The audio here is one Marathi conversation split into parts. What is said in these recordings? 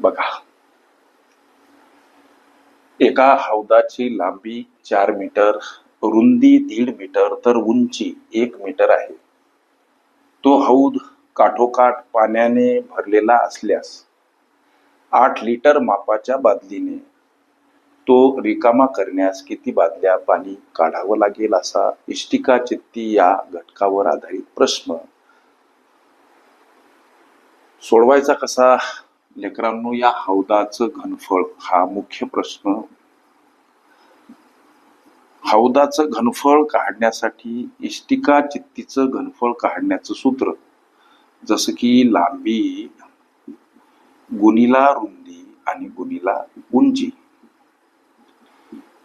बघा. एका हौदाची लांबी चार मीटर रुंदी दीड मीटर तर उंची एक मीटर आहे. तो हौद काठोकाठ पाण्याने भरलेला असल्यास आठ लिटर मापाच्या बादलीने तो रिकामा करण्यास किती बादल्या पाणी काढावं लागेल असा इष्टिका चित्ती या घटकावर आधारित प्रश्न. सोडवायचा कसा? लेकरांनो या हौदाचं घनफळ हा मुख्य प्रश्न. हौदाचं घनफळ काढण्यासाठी इष्टिका चित्तीचं घनफळ काढण्याचं सूत्र. जसं की लांबी गुणीला रुंदी आणि गुणीला उंची.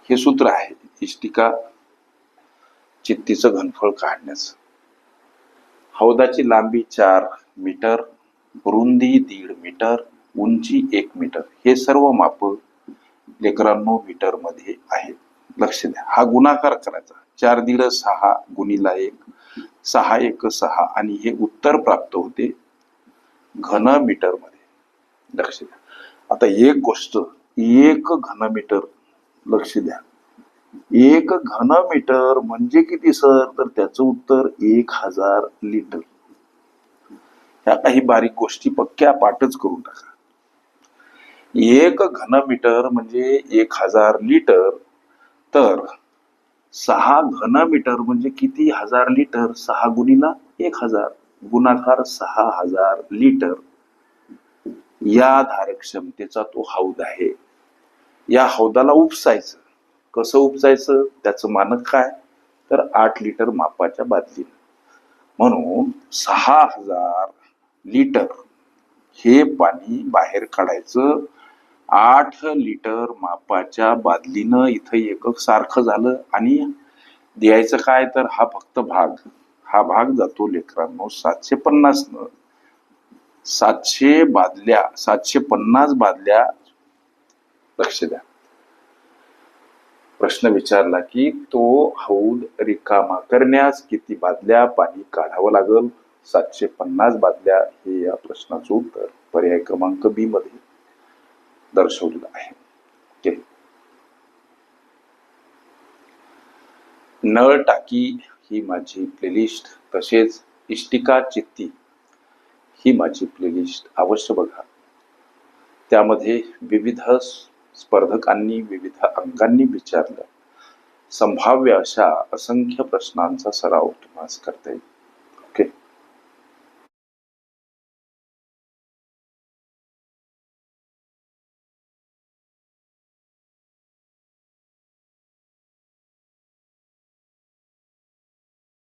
हे सूत्र आहे इष्टिका चित्तीचं घनफळ काढण्याचं. हौदाची लांबी चार मीटर रुंदी दीड मीटर उंची एक मीटर. हे सर्व माप लेकरांनो मीटरमध्ये आहे. लक्ष द्या. हा गुणाकार करायचा. चार दीड सहा गुणिला एक सहा एक सहा आणि हे उत्तर प्राप्त होते घन मीटरमध्ये. लक्ष द्या. आता एक गोष्ट एक घन मीटर लक्ष द्या. एक घन मीटर म्हणजे किती सर? तर त्याचं उत्तर एक हजार लिटर. ह्या काही बारीक गोष्टी पक्क्या पाठच करून टाका. एक घन मीटर म्हणजे एक हजार लिटर तर सहा घन मीटर म्हणजे किती हजार लिटर? सहा गुणीला एक हजार गुणाकार सहा हजार लिटर. या धारक क्षमतेचा तो हौद आहे. या हौदाला उपसायचं. कसं उपसायचं? त्याचं मानक काय? तर आठ लिटर मापाच्या बादलीनं. म्हणून सहा हजार लिटर हे पाणी बाहेर काढायचं आठ लिटर मापाच्या बादलीनं इथं एकक सारखं झालं आणि द्यायचं काय तर हा फक्त भाग. हा भाग जातो लेकरांनो सातशे पन्नास न सातशे बादल्या सातशे पन्नास बादल्या. लक्ष द्या. प्रश्न विचारला की तो हौद रिकामा करण्यास किती बादल्या पाणी काढावं लागल? सातशे पन्नास बादल्या हे या प्रश्नाचं उत्तर पर्याय क्रमांक बी मध्ये. दर्शवलेलं आहे. ओके. नळ टाकी ही माझी प्लेलिस्ट तसेच इष्टिका चित्ती ही माझी प्लेलिस्ट अवश्य बघा. त्यामध्ये विविध स्पर्धकांनी विविध अंकांनी विचारलं. संभाव्य अशा असंख्य प्रश्नांचा सराव तुम्हाला करता येईल.